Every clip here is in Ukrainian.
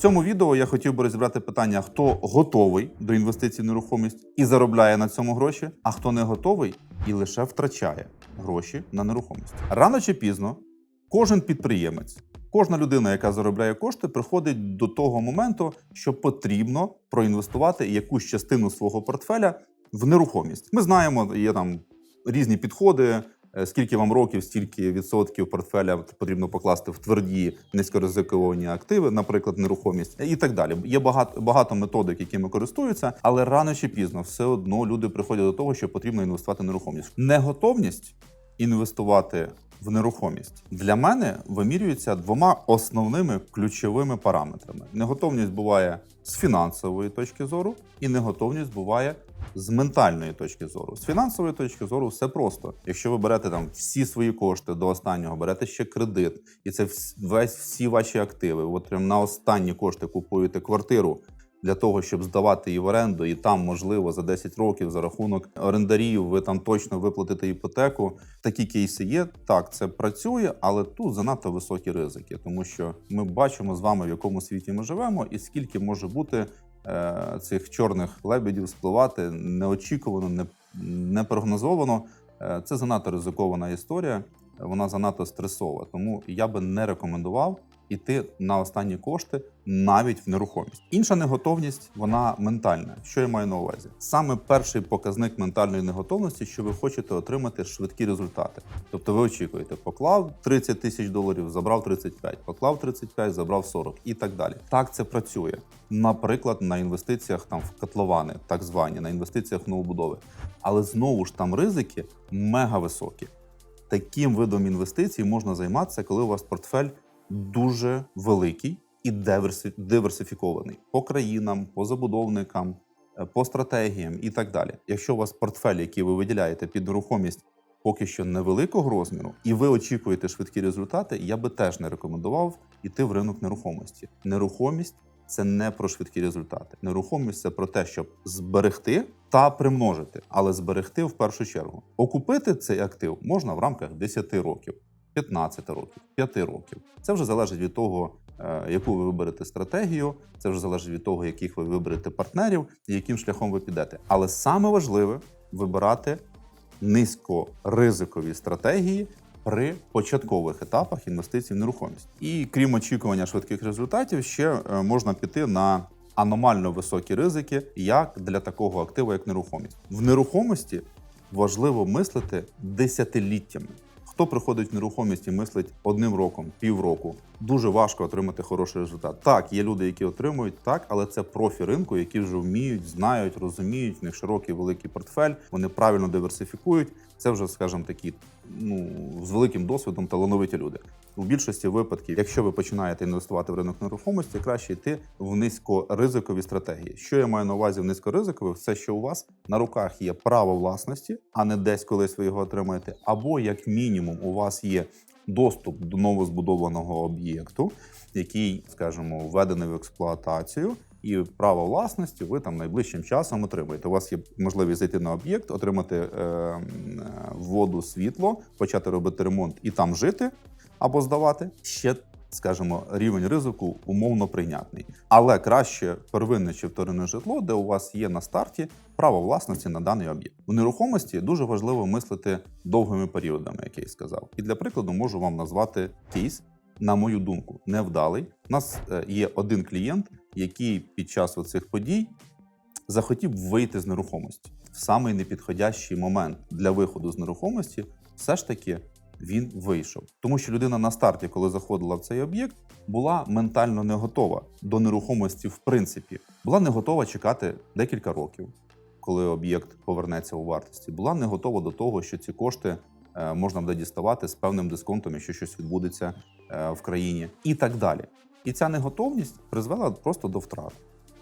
Цьому відео я хотів би розібрати питання, хто готовий до інвестицій в нерухомість і заробляє на цьому гроші, а хто не готовий і лише втрачає гроші на нерухомість. Рано чи пізно кожен підприємець, кожна людина, яка заробляє кошти, приходить до того моменту, що потрібно проінвестувати якусь частину свого портфеля в нерухомість. Ми знаємо, є там різні підходи. Е, Скільки вам років, стільки відсотків портфеля потрібно покласти в тверді низькоризиковані активи, наприклад, нерухомість і так далі. Є багато багато методик, якими користуються, але рано чи пізно все одно люди приходять до того, що потрібно інвестувати в нерухомість. Неготовність інвестувати в нерухомість для мене вимірюється двома основними ключовими параметрами: неготовність буває з фінансової точки зору, і неготовність буває з ментальної точки зору. З фінансової точки зору все просто. Якщо ви берете там всі свої кошти до останнього, берете ще кредит, і це весь всі ваші активи. От прям на останні кошти купуєте квартиру. Для того щоб здавати її в оренду, і там можливо за 10 років за рахунок орендарів ви там точно виплатите іпотеку. Такі кейси є. Так, це працює, але тут занадто високі ризики, тому що ми бачимо з вами, в якому світі ми живемо, і скільки може бути е, цих чорних лебедів спливати неочікувано, не, непрогнозовано. Е, це занадто ризикована історія. Вона занадто стресова. Тому я би не рекомендував іти на останні кошти навіть в нерухомість. Інша неготовність вона ментальна. Що я маю на увазі? Саме перший показник ментальної неготовності, що ви хочете отримати швидкі результати. Тобто ви очікуєте, поклав 30 тисяч доларів, забрав 35, поклав 35, забрав 40 і так далі. Так це працює. Наприклад, на інвестиціях там в котловани, так звані, на інвестиціях в новобудови. Але знову ж там ризики мега високі. Таким видом інвестицій можна займатися, коли у вас портфель дуже великий і диверсифікований по країнам, по забудовникам, е, по стратегіям і так далі. Якщо у вас портфель, який ви виділяєте під нерухомість, поки що невеликого розміру, і ви очікуєте швидкі результати, я би теж не рекомендував іти в ринок нерухомості. Нерухомість це не про швидкі результати. Нерухомість це про те, щоб зберегти та примножити, але зберегти в першу чергу. Окупити цей актив можна в рамках 10 років. 15 років, 5 років. Це вже залежить від того, е, яку ви виберете стратегію, це вже залежить від того, яких ви виберете партнерів і яким шляхом ви підете. Але саме важливе вибирати низькоризикові стратегії при початкових етапах інвестицій в нерухомість. І крім очікування швидких результатів, ще е, можна піти на аномально високі ризики, як для такого активу, як нерухомість. В нерухомості важливо мислити десятиліттями. Хто приходить в нерухомість і мислить одним роком, півроку, дуже важко отримати хороший результат. Так, є люди, які отримують так, але це профі ринку, які вже вміють, знають, розуміють. В них широкий великий портфель, вони правильно диверсифікують. Це вже, скажімо, такі ну з великим досвідом талановиті люди. У більшості випадків, якщо ви починаєте інвестувати в ринок нерухомості, краще йти в низькоризикові стратегії. Що я маю на увазі в низькоризикових? Це що у вас на руках є право власності, а не десь колись ви його отримаєте, або як мінімум у вас є доступ до новозбудованого об'єкту, який, скажімо, введений в експлуатацію. І право власності ви там найближчим часом отримаєте. У вас є можливість зайти на об'єкт, отримати е, е, воду, світло, почати робити ремонт і там жити або здавати. Ще скажімо, рівень ризику умовно прийнятний, але краще первинне чи вторинне житло, де у вас є на старті право власності на даний об'єкт. У нерухомості дуже важливо мислити довгими періодами, як я й сказав. І для прикладу можу вам назвати кейс, на мою думку, невдалий. У нас е, є один клієнт, який під час оцих подій захотів вийти з нерухомості в самий непідходящий момент для виходу з нерухомості. Все ж таки він вийшов, тому що людина на старті, коли заходила в цей об'єкт, була ментально не готова до нерухомості, в принципі, була не готова чекати декілька років, коли об'єкт повернеться у вартості. Була не готова до того, що ці кошти е, можна буде діставати з певним дисконтом, якщо щось відбудеться е, в країні, і так далі. І ця неготовність призвела просто до втрат,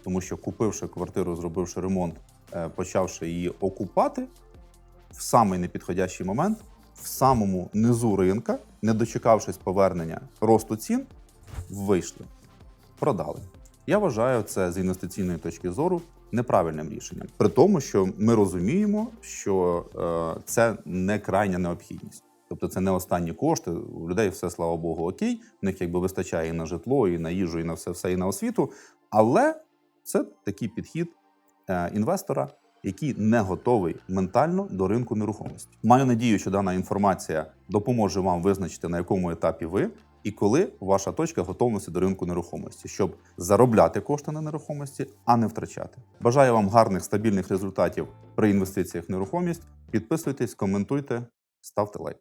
тому що купивши квартиру, зробивши ремонт, е, почавши її окупати в самий непідходящий момент, в самому низу ринка, не дочекавшись повернення росту цін, вийшли, продали. Я вважаю це з інвестиційної точки зору неправильним рішенням. При тому, що ми розуміємо, що е, це не крайня необхідність. Тобто це не останні кошти. У людей все, слава Богу, окей. В них якби вистачає і на житло, і на їжу, і на все, все і на освіту. Але це такий підхід е, інвестора, який не готовий ментально до ринку нерухомості. Маю надію, що дана інформація допоможе вам визначити, на якому етапі ви і коли ваша точка готовності до ринку нерухомості, щоб заробляти кошти на нерухомості, а не втрачати. Бажаю вам гарних стабільних результатів при інвестиціях в нерухомість. Підписуйтесь, коментуйте, ставте лайк.